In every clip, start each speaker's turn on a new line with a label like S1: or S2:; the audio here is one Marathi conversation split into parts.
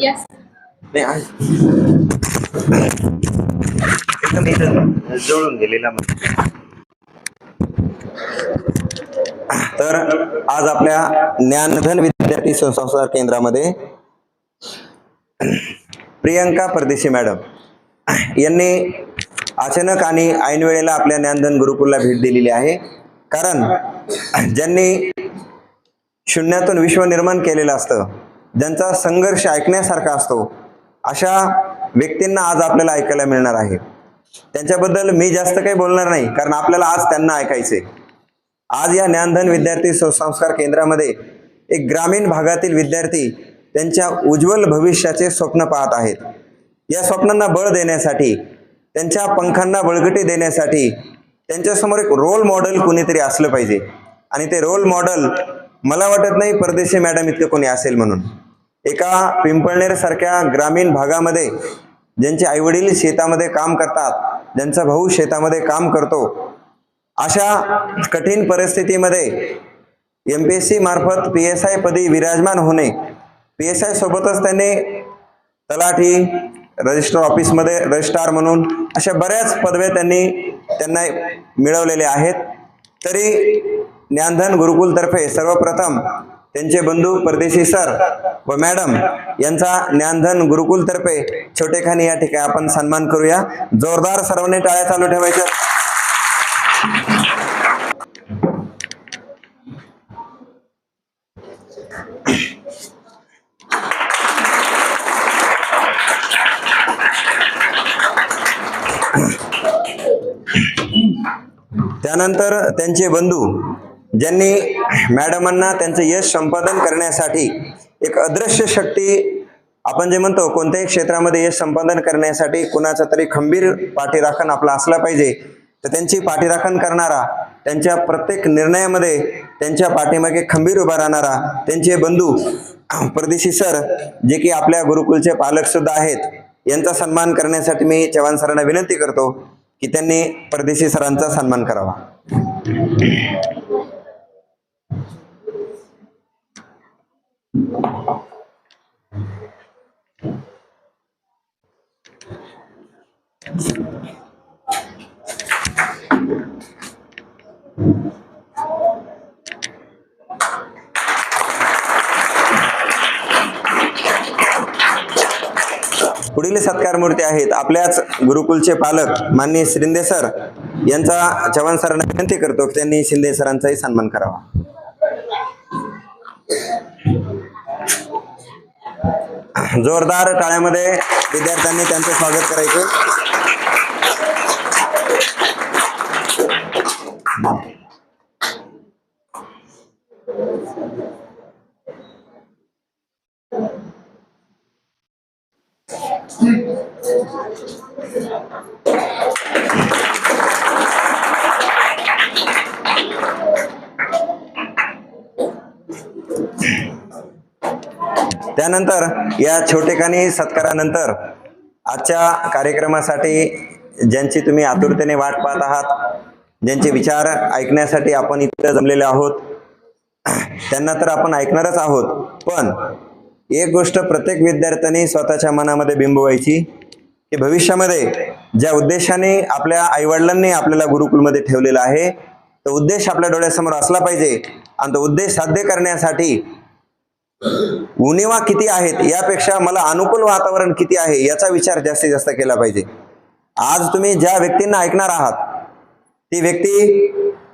S1: Yes.
S2: नाही. एकदम इथं जवळून गेलेला तर आज आपल्या ज्ञानधन विद्यार्थी संस्कार केंद्रामध्ये प्रियंका परदेशी मॅडम यांनी अचानक आणि ऐन वेळेला आपल्या ज्ञानधन गुरुकुलला भेट दिलेली आहे कारण ज्यांनी शून्यातून विश्व निर्माण केलेलं असतं ज्यांचा संघर्ष ऐकण्यासारखा असतो अशा व्यक्तींना आज आपल्याला ऐकायला मिळणार आहे. त्यांच्याबद्दल मी जास्त काही बोलणार नाही कारण आपल्याला आज त्यांना ऐकायचे आज या ज्ञानधन विद्यार्थी सुसंस्कार केंद्रामध्ये एक ग्रामीण भागातील विद्यार्थी त्यांच्या उज्ज्वल भविष्याचे स्वप्न पाहत आहेत. या स्वप्नांना बळ देण्यासाठी त्यांच्या पंखांना बळकटी देण्यासाठी त्यांच्यासमोर एक रोल मॉडेल कुणीतरी असलं पाहिजे. आणि ते रोल मॉडेल मला वाटत नाही परदेशी मॅडम इतकं कोणी असेल म्हणून. एका पिंपळनेर सारख्या ग्रामीण भागामध्ये ज्यांचे आईवडील शेतामध्ये काम करतात ज्यांचा भाऊ शेतामध्ये काम करतो अशा कठीण परिस्थितीमध्ये एम पी एस सी मार्फत पी एस आय पदी विराजमान होणे पी एस आय सोबतच त्यांनी तलाठी रजिस्टर ऑफिसमध्ये रजिस्ट्रार म्हणून अशा बऱ्याच पदव्या त्यांनी त्यांना मिळवलेल्या आहेत. तरी ज्ञानधन गुरुकुलतर्फे सर्वप्रथम त्यांचे बंधू परदेशी सर व मॅडम यांचा ज्ञानधन गुरुकुलतर्फे छोटेखानी या ठिकाणी आपण सन्मान करूया. जोरदार सर्वांनी टाळ्या चालू ठेवायच्या. त्यानंतर त्यांचे बंधू ज्यांनी मॅडमांना त्यांचं यश संपादन करण्यासाठी एक अदृश्य शक्ती आपण जे म्हणतो कोणत्याही क्षेत्रामध्ये यश संपादन करण्यासाठी कुणाचा तरी खंबीर पाठीराखण आपला असला पाहिजे तर त्यांची पाठीराखण करणारा त्यांच्या प्रत्येक निर्णयामध्ये त्यांच्या पाठीमागे खंबीर उभा राहणारा त्यांचे बंधू परदेशी सर जे की आपल्या गुरुकुलचे पालक सुद्धा आहेत यांचा सन्मान करण्यासाठी मी चव्हाण सरांना विनंती करतो की त्यांनी परदेशी सरांचा सन्मान करावा. पुढील सत्कार मूर्ती आहेत. आपल्याच गुरुकुलचे पालक माननीय शिंदे सर यांचा चव्हाण सरांना विनंती करतो की त्यांनी शिंदे सरांचाही सन्मान करावा. जोरदार टाळ्यामध्ये विद्यार्थ्यांनी त्यांचं स्वागत करायचं. त्यानंतर या छोटेखानी सत्कारानंतर आजच्या कार्यक्रमासाठी ज्यांची तुम्ही आतुरतेने वाट पाहत आहात ज्यांचे विचार ऐकण्यासाठी आपण इथं जमलेले आहोत त्यांना तर आपण ऐकणारच आहोत. पण एक गोष्ट प्रत्येक विद्यार्थ्यांनी स्वतःच्या मनामध्ये बिंबवायची की भविष्यामध्ये ज्या उद्देशाने आपल्या आईवडिलांनी आपल्याला गुरुकुलमध्ये ठेवलेला आहे तो उद्देश आपल्या डोळ्यासमोर असला पाहिजे आणि तो उद्देश साध्य करण्यासाठी उणिवा किती आहेत? यापेक्षा मला अनुकूल वातावरण किती आहे? याचा विचार जास्तीत जास्त केला पाहिजे. आज तुम्ही ज्या व्यक्तींना ऐकणार आहात ती व्यक्ती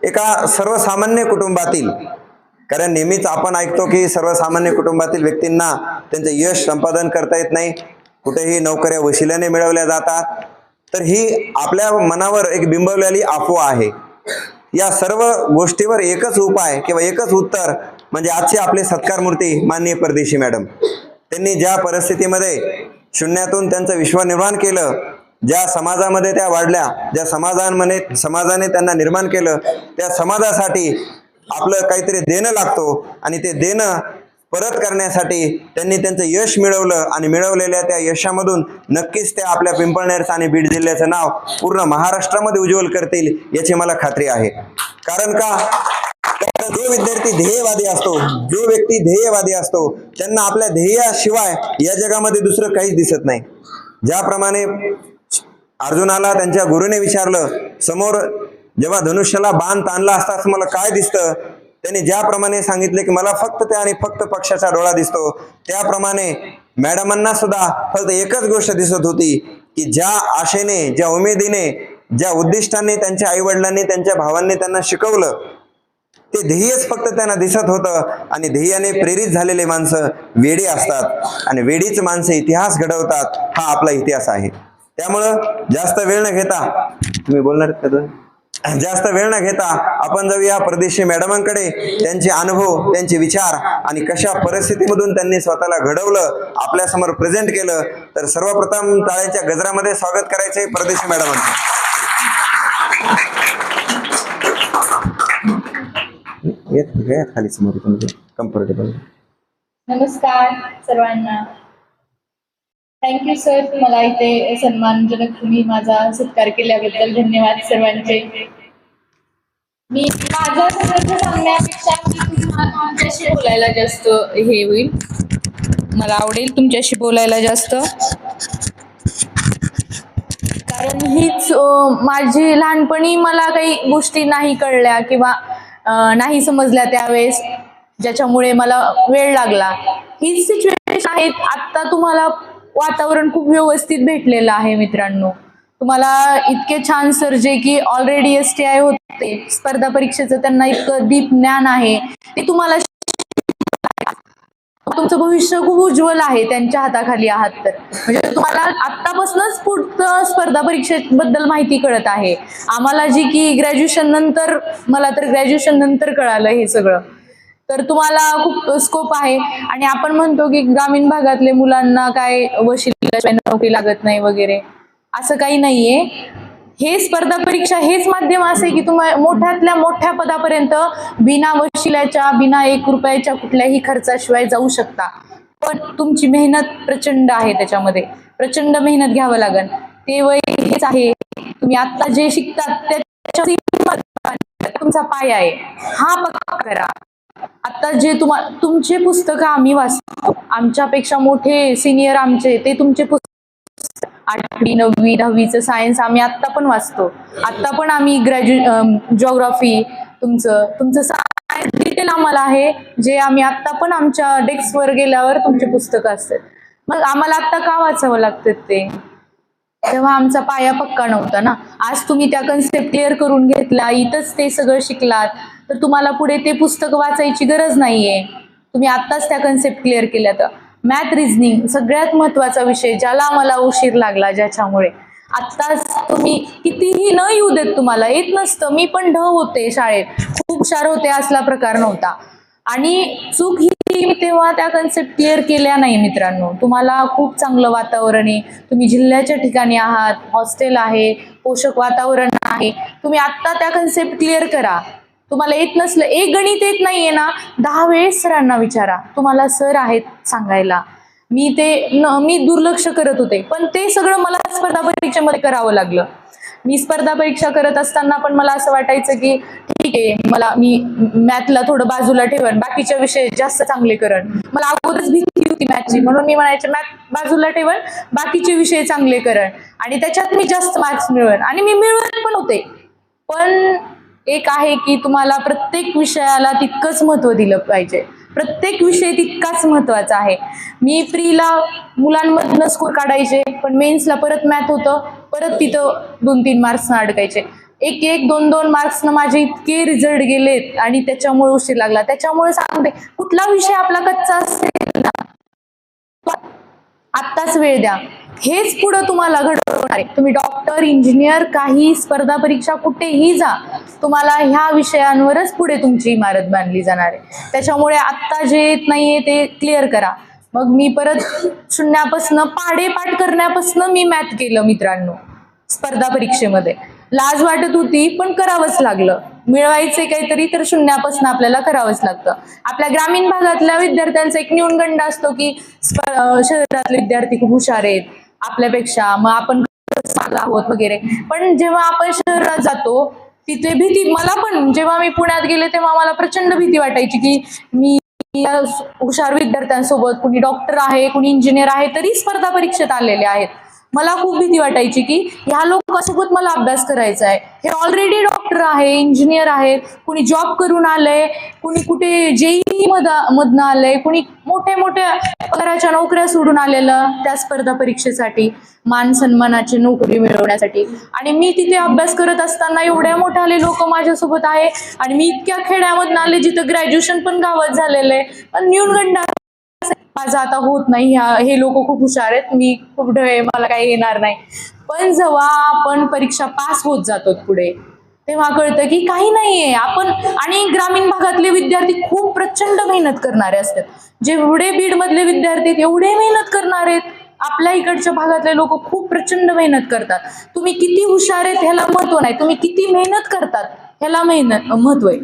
S2: एका सर्वसामान्य कुटुंबातील कारण नेहमीच आपण ऐकतो की सर्वसामान्य कुटुंबातील व्यक्तींना त्यांचे यश संपादन करता येत नाही. कुठेही नोकऱ्या वशिल्याने मिळवल्या जातात. तर ही आपल्या मनावर एक बिंबवलेली अफवा आहे. या सर्व गोष्टीवर एकच उपाय किंवा एकच उत्तर म्हणजे आजचे आपले सत्कार मूर्ती माननीय परदेशी मॅडम. त्यांनी ज्या परिस्थितीमध्ये शून्यातून त्यांचं विश्व निर्माण केलं ज्या समाजामध्ये त्या वाढल्या ज्या समाजांमध्ये समाजाने त्यांना निर्माण केलं त्या समाजासाठी आपलं काहीतरी देणं लागतो आणि ते देणं परत करण्यासाठी त्यांनी त्यांचं यश मिळवलं आणि मिळवलेल्या त्या यशामधून नक्कीच ते आपल्या पिंपळनेरचं आणि बीड जिल्ह्याचं नाव पूर्ण महाराष्ट्रामध्ये उज्ज्वल करतील याची मला खात्री आहे. कारण का? कारण जो विद्यार्थी ध्येयवादी असतो जो व्यक्ती ध्येयवादी असतो त्यांना आपल्या ध्येयाशिवाय या जगामध्ये दुसरं काहीच दिसत नाही. ज्याप्रमाणे अर्जुनाला त्यांच्या गुरुने विचारलं समोर जेव्हा धनुष्याला बाण ताणला असता मला काय दिसतं? त्याने ज्याप्रमाणे सांगितले की मला फक्त त्या आणि फक्त पक्षाचा डोळा दिसतो. त्याप्रमाणे मॅडमांना सुद्धा फक्त एकच गोष्ट दिसत होती की ज्या आशेने ज्या उमेदीने ज्या उद्दिष्टाने त्यांच्या आईवडिलांनी त्यांच्या भावांनी त्यांना शिकवलं ते ध्येयच फक्त त्यांना दिसत होतं आणि ध्येयाने प्रेरित झालेले माणसं वेडी असतात आणि वेडीच माणसं इतिहास घडवतात हा आपला इतिहास आहे. त्यामुळं जास्त वेळ न घेता तुम्ही बोलणार जास्त वेळ न घेता आपण जाऊया परदेशी मॅडमांकडे. त्यांचे अनुभव त्यांचे विचार आणि कशा परिस्थितीमधून त्यांनी स्वतःला घडवलं आपल्यासमोर प्रेझेंट केलं. तर सर्वप्रथम टाळ्याच्या गजरामध्ये स्वागत करायचे परदेशी मॅडमांचं येत घ्या खाली समोर तुमचे म्हणजे कम्फर्टेबल
S1: नमस्कार सर्वांना. थँक्यू सर मला इथे सन्मानजनक तुम्ही माझा सत्कार केल्याबद्दल धन्यवाद सर्वांचे. मी माझा सांगण्यापेक्षा तुमच्याशी बोलायला जास्त हे होईल. मला आवडेल तुमच्याशी बोलायला जास्त. कारण हीच माझी लहानपणी मला काही गोष्टी नाही कळल्या किंवा नाही समजल्या त्यावेळेस ज्याच्यामुळे मला वेळ लागला. ही सिच्युएशन आहे. आत्ता तुम्हाला वातावरण खूप व्यवस्थित भेटलेलं आहे मित्रांनो. तुम्हाला इतके छान सर जे की ऑलरेडी एस टी आय होते स्पर्धा परीक्षेचं त्यांना इतकं डीप ज्ञान आहे ते तुम्हाला तुमचं भविष्य खूप उज्ज्वल आहे त्यांच्या हाताखाली आहात तर. म्हणजे तुम्हाला आतापासूनच पुढचं स्पर्धा परीक्षेबद्दल माहिती कळत आहे. आम्हाला जी की ग्रॅज्युएशन नंतर मला तर ग्रॅज्युएशन नंतर कळालं हे सगळं. तर तुम्हाला खूप स्कोप आहे. आणि आपण म्हणतो की ग्रामीण भागातले मुलांना काय वशिला नोकरी लागत नाही वगैरे असं काही नाहीये. हे स्पर्धा परीक्षा हेच माध्यम असे की तुम्हाला मोठ्यातल्या मोठ्या पदापर्यंत बिना वशिल्याच्या बिना एक रुपयाच्या कुठल्याही खर्चाशिवाय जाऊ शकता. पण तुमची मेहनत प्रचंड आहे त्याच्यामध्ये. प्रचंड मेहनत घ्यावं लागेल. ते वय हेच आहे. तुम्ही आता जे शिकतात त्याच्या तुमचा पाय आहे. हा पक्का करा. आता जे तुम्हा तुमचे पुस्तकं आम्ही वाचतो. आमच्यापेक्षा मोठे सिनियर आमचे ते तुमचे पुस्तक आठवी नववी दहावीचं सायन्स आम्ही आत्ता पण वाचतो. आत्ता पण आम्ही ग्रॅज्यु जॉग्राफी तुमचं तुमचं सायन्स डिटेल आम्हाला आहे जे आम्ही आत्ता पण आमच्या डेस्कवर गेल्यावर तुमचे पुस्तकं असतात. मग आम्हाला आत्ता का वाचावं लागतं ते? तेव्हा आमचा पाया पक्का नव्हता ना. आज तुम्ही त्या कन्सेप्ट क्लिअर करून घेतला इथंच ते सगळं शिकलात तर तुम्हाला पुढे ते पुस्तक वाचायची गरज नाहीये. तुम्ही आत्ताच त्या कन्सेप्ट क्लिअर केल्या तर मॅथ रिझनिंग सगळ्यात महत्त्वाचा विषय ज्याला मला उशीर लागला ज्याच्यामुळे. आत्ताच तुम्ही कितीही न येऊ देत तुम्हाला येत नसतं. मी पण ढ होते शाळेत. खूप हुशार होते असला प्रकार नव्हता. आणि चूक ही तेव्हा त्या कन्सेप्ट क्लिअर केल्या नाही मित्रांनो. तुम्हाला खूप चांगलं वातावरण आहे. तुम्ही जिल्ह्याच्या ठिकाणी आहात हॉस्टेल आहे पोषक वातावरण आहे. तुम्ही आत्ता त्या कन्सेप्ट क्लिअर करा. तुम्हाला येत नसलं एक गणित येत नाहीये ना दहा वेळेस सरांना विचारा. तुम्हाला सर आहेत सांगायला. मी ते न मी दुर्लक्ष करत होते पण ते सगळं मला स्पर्धा परीक्षेमध्ये करावं लागलं. मी स्पर्धा परीक्षा करत असताना पण मला असं वाटायचं की ठीक आहे मला मी मॅथला थोडं बाजूला ठेवन बाकीच्या विषय जास्त चांगले करण. मला अगोदरच भीती होती मॅथची म्हणून मी म्हणायचे मॅथ बाजूला ठेवन बाकीचे विषय चांगले करण. आणि त्याच्यात मी जास्त मार्क्स मिळवण आणि मी मिळवत पण होते. पण एक आहे की तुम्हाला प्रत्येक विषयाला तितकंच महत्त्व दिलं पाहिजे. प्रत्येक विषय तितकाच महत्त्वाचा आहे. मी फ्रीला मुलांमधनं स्कोर काढायचे पण मेन्सला परत मॅथ होतं परत तिथं दोन तीन मार्क्सनं अडकायचे. एक एक दोन दोन मार्क्सनं माझे इतके रिझल्ट गेलेत आणि त्याच्यामुळे उशीर लागला. त्याच्यामुळे सांगते कुठला विषय आपला कच्चा असेल ना आत्ताच वेळ द्या. हेच पुढं तुम्हाला घडवणार आहे. तुम्ही डॉक्टर इंजिनियर काही स्पर्धा परीक्षा कुठेही जा. तुम्हाला ह्या विषयांवरच पुढे तुमची इमारत बांधली जाणार आहे. त्याच्यामुळे आत्ता जे येत नाहीये ते क्लिअर करा. मग मी परत शून्यापासनं पाडेपाठ करण्यापासनं मी मॅथ केलं मित्रांनो. स्पर्धा परीक्षेमध्ये. लाज वाटत होती पण करावंच लागलं. मिळवायचे काहीतरी तर शून्यापासून आपल्याला करावंच लागतं. आपल्या ग्रामीण भागातल्या विद्यार्थ्यांचा एक न्यूनगंड असतो की शहरातले विद्यार्थी खूप हुशार आहेत आपल्यापेक्षा मग आपण आहोत वगैरे. पण जेव्हा आपण शहरात जातो तिथे भीती मला पण जेव्हा मी पुण्यात गेले तेव्हा मला प्रचंड भीती वाटायची की मी हुशार विद्यार्थ्यांसोबत कुणी डॉक्टर आहे कुणी इंजिनियर आहे तरी स्पर्धा परीक्षेत आलेले आहेत. मला खूप भीती वाटायची की ह्या लोकांसोबत मला अभ्यास करायचा आहे? हे ऑलरेडी डॉक्टर आहे इंजिनियर आहेत कुणी जॉब करून आलंय कुणी कुठे जेई मध मधनं आलंय कुणी मोठे मोठ्या पगाराच्या नोकऱ्या सोडून आलेलं त्या स्पर्धा परीक्षेसाठी मान सन्मानाची नोकरी मिळवण्यासाठी. आणि मी तिथे अभ्यास करत असताना एवढ्या मोठ्या लोक माझ्यासोबत आहे आणि मी इतक्या खेड्यामधनं आले जिथं ग्रॅज्युएशन पण गावात झालेलं आहे. पण न्यूनगंड माझं आता होत नाही ह्या हे लोक खूप हुशार आहेत मी खूप ढळे मला काही येणार नाही. पण जेव्हा आपण परीक्षा पास होत जातो पुढे तेव्हा कळतं की काही नाहीये. आपण आणि ग्रामीण भागातले विद्यार्थी खूप प्रचंड मेहनत करणारे असतात. जेवढे बीड मधले विद्यार्थी आहेत, एवढे मेहनत करणार आहेत. आपल्या इकडच्या भागातले लोक खूप प्रचंड मेहनत करतात. तुम्ही किती हुशार आहेत ह्याला महत्त्व नाही. तुम्ही किती मेहनत करतात ह्याला मेहनत महत्त्व आहे.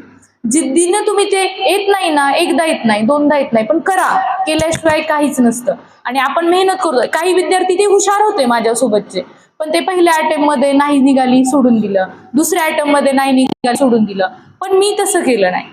S1: जिद्दीनं तुम्ही ते येत नाही ना एकदा येत नाही दोनदा येत नाही पण करा. केल्याशिवाय काहीच नसतं. आणि आपण मेहनत करतोय. काही विद्यार्थी ते हुशार होते माझ्यासोबतचे. पण ते पहिल्या अटेम्प्टमध्ये नाही निघाली सोडून दिलं. दुसऱ्या अटेम्प्टमध्ये नाही निघाली सोडून दिलं. पण मी तसं केलं नाही.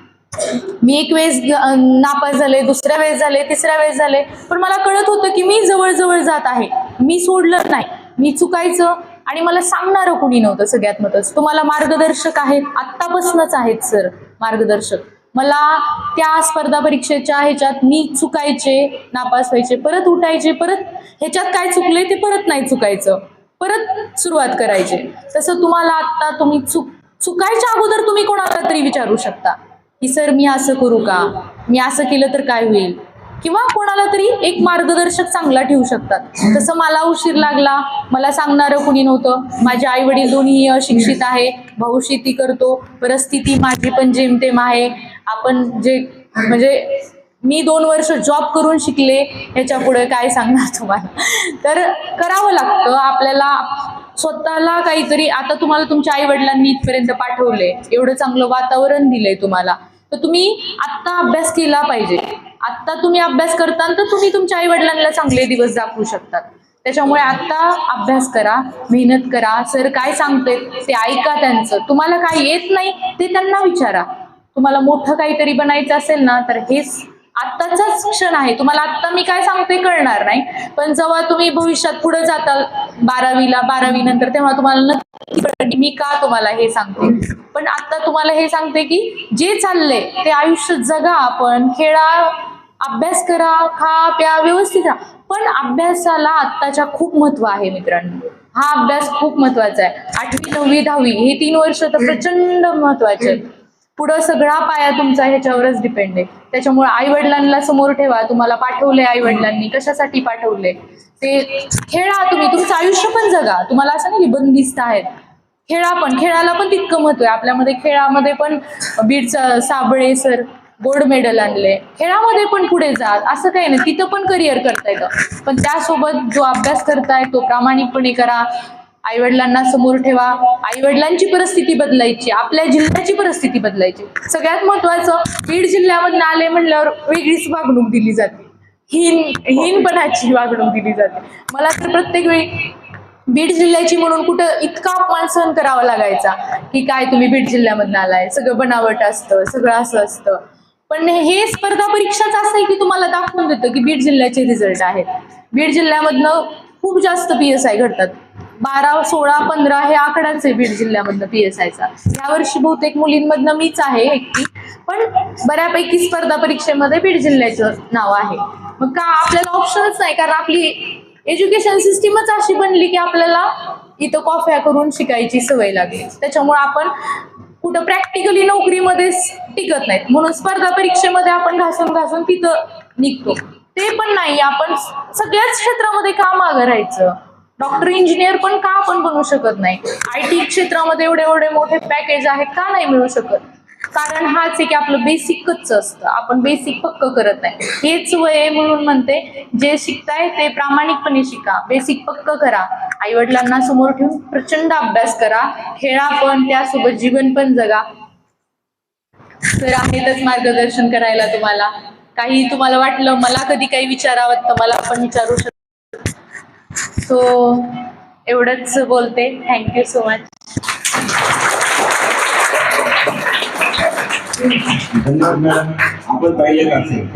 S1: मी एक वेळेस नापास झाले दुसऱ्या वेळेस झाले तिसऱ्या वेळेस झाले. पण मला कळत होतं की मी जवळजवळ जात आहे. मी सोडलं नाही. मी चुकायचं आणि मला सांगणारं कुणी नव्हतं सगळ्यात मतच तुम्हाला मार्गदर्शक आहेत. आत्तापासूनच आहेत सर. मार्गदर्शक. मला त्या स्पर्धा परीक्षेच्या ह्याच्यात मी चुकायचे नापास व्हायचे परत उठायचे परत ह्याच्यात काय चुकले ते परत नाही चुकायचं. परत सुरुवात करायचे. तसं तुम्हाला आत्ता तुम्ही चुक चुकायच्या अगोदर तुम्ही कोणाला तरी विचारू शकता. की सर मी असं करू का? मी असं केलं तर काय होईल? किंवा कोणाला तरी एक मार्गदर्शक चांगला ठेवू शकतात. तसं मला उशीर लागला. मला सांगणारं कुणी नव्हतं. माझे आई वडील दोन्ही अशिक्षित आहे. भाऊ शेती करतो. परिस्थिती माझी पण जेमतेम आहे. आपण जे म्हणजे मी दोन वर्ष जॉब करून शिकले याच्यापुढे काय सांगणार तुम्हाला? तर करावं लागतं. आपल्याला स्वतःला काहीतरी आता तुम्हाला तुमच्या आई वडिलांनी इथपर्यंत पाठवले एवढं चांगलं वातावरण दिलंय तुम्हाला. तर तुम्ही आत्ता अभ्यास केला पाहिजे. आत्ता तुम्ही अभ्यास करताना तर तुम्ही तुमच्या आई वडिलांना चांगले दिवस दाखवू शकतात. त्याच्यामुळे आता अभ्यास करा मेहनत करा. सर काय सांगते ते ऐका त्यांचं. तुम्हाला काय येत नाही ते त्यांना विचारा. तुम्हाला मोठं काहीतरी बनायचं असेल ना तर हेच आत्ताचाच क्षण आहे. तुम्हाला आत्ता मी काय सांगते कळणार नाही. पण जेव्हा तुम्ही भविष्यात पुढे जाताल बारावीला बारावी नंतर तेव्हा तुम्हाला नक्की मी का तुम्हाला हे सांगते. पण आता तुम्हाला हे सांगते की जे चाललंय ते आयुष्य जगा आपण खेळा अभ्यास करा खा प्या व्यवस्थित राहा. पण अभ्यासाला आत्ताच्या खूप महत्त्व आहे मित्रांनो. हा अभ्यास खूप महत्त्वाचा आहे. आठवी नववी दहावी हे तीन वर्ष तर प्रचंड महत्त्वाचे आहेत. पुढं सगळा पाया तुमचा ह्याच्यावरच डिपेंड आहे. त्याच्यामुळे आई वडिलांना समोर ठेवा. तुम्हाला पाठवले आई वडिलांनी कशासाठी पाठवले ते खेळा तुम्ही तुमचं आयुष्य पण जगा. तुम्हाला असं नाही बंदिस्त आहेत. खेळा पण खेळाला पण तितकं महत्त्व आहे. आपल्यामध्ये खेळामध्ये पण Beed Sable sir gold medal आणले. खेळामध्ये पण पुढे जा. असं काही नाही. तिथं पण करिअर करता येतं पण त्यासोबत जो अभ्यास करताय तो प्रामाणिकपणे करा. आईवडिलांना समोर ठेवा. आईवडिलांची परिस्थिती बदलायची. आपल्या जिल्ह्याची परिस्थिती बदलायची. सगळ्यात महत्वाचं बीड जिल्ह्यामधून आले म्हणल्यावर वेगळीच वागणूक दिली जाते. हीन हीनपणाची वागणूक दिली जाते. मला तर प्रत्येक वेळी बीड जिल्ह्याची म्हणून कुठं इतका अपमान सहन करावा लागायचा की काय तुम्ही बीड जिल्ह्यामधून आलाय सगळं बनावट असतं सगळं असं असतं. पण हे स्पर्धा परीक्षाच असं आहे की तुम्हाला दाखवून देतं की बीड जिल्ह्याचे रिझल्ट आहेत. बीड जिल्ह्यामधनं खूप जास्त पी एस आय घडतात. बारा सोळा पंधरा हे आकडाच आहे बीड जिल्ह्यामधनं पीएसआयचा यावर्षी बहुतेक मुलींमधनं मीच आहे एकटी पण बऱ्यापैकी स्पर्धा परीक्षेमध्ये बीड जिल्ह्याचं नाव आहे. मग का आपल्याला ऑप्शनच नाही कारण आपली एज्युकेशन सिस्टीमच अशी बनली की आपल्याला इथं कॉफ्या करून शिकायची सवय लागली. त्याच्यामुळे आपण कुठं प्रॅक्टिकली नोकरीमध्ये टिकत नाहीत. म्हणून स्पर्धा परीक्षेमध्ये आपण घासून घासून तिथं निघतो. ते पण नाही आपण सगळ्याच क्षेत्रामध्ये का मागं राहायचं? डॉक्टर इंजिनियर पण का आपण बनू शकत नाही? आय टी क्षेत्रामध्ये एवढे एवढे मोठे पॅकेज आहेत का नाही मिळू शकत? कारण हाच आहे की आपलं बेसिकच असतं. आपण बेसिक पक्क करत नाही. हेच वय आहे म्हणून म्हणते जे शिकताय ते प्रामाणिकपणे शिका. बेसिक पक्क करा. आई वडिलांना समोर ठेवून प्रचंड अभ्यास करा. खेळा पण त्यासोबत जीवन पण जगा. तर आहेतच मार्गदर्शन करायला तुम्हाला. काही तुम्हाला वाटलं मला कधी काही विचारावं तर मला पण विचारू शकता सो एवढंच बोलते. थँक्यू सो मच
S2: धन्यवाद मॅडम आपण पाहिजे असेल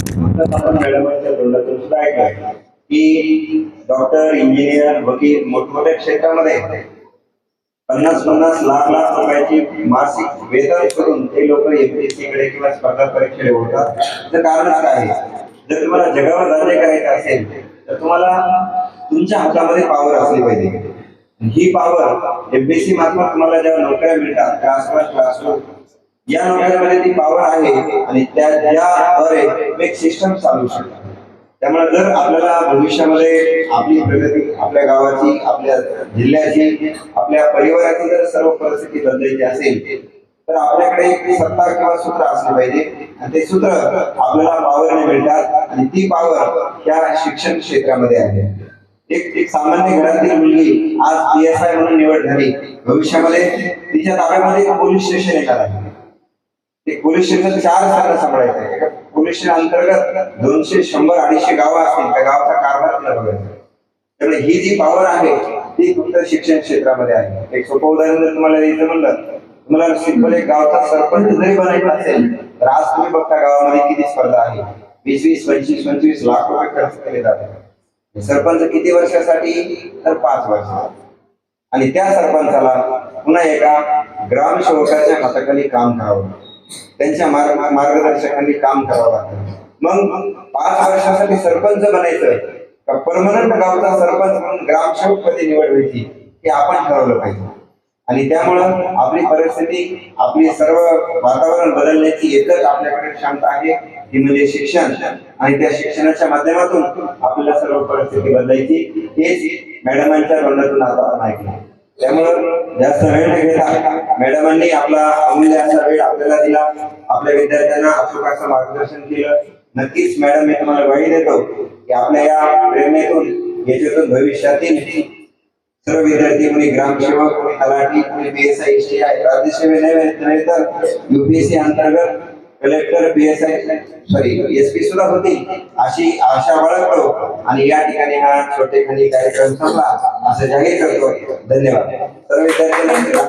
S2: आपण मॅडमांच्या तोंडातून सुद्धा की डॉक्टर इंजिनियर वकील मोठमोठ्या क्षेत्रामध्ये पन्नास पन्नास लाख लाख रुपयाची मासिक वेतन करून ते लोक एमपीएससी कडे किंवा स्पर्धा परीक्षेकडे होतात तर कारणच काय आहे? जर तुम्हाला जगावर राज्य करायचं असेल तर तुम्हाला तुमच्या हातामध्ये पॉवर असली पाहिजे. ही पॉवर एमबीसी मार्फत तुम्हाला ज्या नोकऱ्या मिळतात क्लास ट्रान्सफर क्लास या नोकऱ्यामध्ये ती पॉवर आहे आणि त्या ज्याद्वारे एक सिस्टम चालू शकतो. त्यामुळे जर आपल्याला भविष्यामध्ये आपली प्रगती आपल्या गावाची आपल्या जिल्ह्याची आपल्या परिवाराची जर सर्व परिस्थिती बदलायची असेल तर आपल्याकडे एक सत्ता किंवा सूत्र असले पाहिजे. आणि ते सूत्र आपल्याला पॉवरने मिळतात आणि ती पॉवर या शिक्षण क्षेत्रामध्ये आहे. एक एक सामान्य घरातील मुलगी आज पी एस आय म्हणून निवड झाली. भविष्यामध्ये तिच्या ताब्यामध्ये एक पोलीस स्टेशन येणार आहे. ते पोलीस स्टेशन चार स्थानं सांभाळायचं आहे. पोलीस स्टेशन अंतर्गत दोनशे शंभर अडीचशे गावं असतील. त्या गावचा कारभार तिला बघायचा त्यामुळे ही जी पॉवर आहे ती फक्त शिक्षण क्षेत्रामध्ये आहे. एक सोपं उदाहरण जर तुम्हाला द्यायचं म्हणलं तुम्हाला सिंपल एक गावचा सरपंच जरी बनायचा असेल तर आज तुम्ही बघता गावामध्ये किती स्पर्धा आहे. वीस वीस पंचवीस पंचवीस लाख रुपये खर्च केले जातात. सरपंच किती वर्षासाठी? तर पाच वर्ष आणि त्या सरपंचाला पुन्हा एका ग्राम सेवकाच्या हाताखाली काम करावं त्यांच्या मार्ग मार्गदर्शकांनी काम करावं लागतं. मग पाच वर्षासाठी सरपंच बनायचं का परमनंट गावचा सरपंच म्हणून ग्रामसेवक पदी निवड व्हायची हे आपण ठरवलं पाहिजे. आणि त्यामुळं आपली परिस्थिती आपली सर्व वातावरण बदलण्याची एकच आपल्याकडे क्षमता आहे. ती म्हणजे शिक्षण आणि त्या शिक्षणाच्या माध्यमातून आपल्याला सर्व परिस्थिती बदलायची. हेच मॅडमांच्या तोंडातून आता आपण ऐकलं त्यामुळं जास्त वेळ न घेता मॅडमांनी आपला अमूल्य असा वेळ आपल्याला दिला. आपल्या विद्यार्थ्यांना अशोकाचं मार्गदर्शन केलं. नक्कीच मॅडम मी तुम्हाला वही देतो की आपल्या या प्रेरणेतून याच्यातून भविष्यातील सर्व विद्यार्थी कोणी ग्रामसेवक कोणी तलाठी कोणी पीएसआय एस राज्यसेवे नव्हे तर युपीएससी अंतर्गत collector PSI sorry S P सुद्धा होती. अशी आशा बाळगतो आणि या ठिकाणी हा छोटेखानी म्हणजे कार्यक्रम संपला असं जाहीर करतो. धन्यवाद. सर्व विद्यार्थ्यांना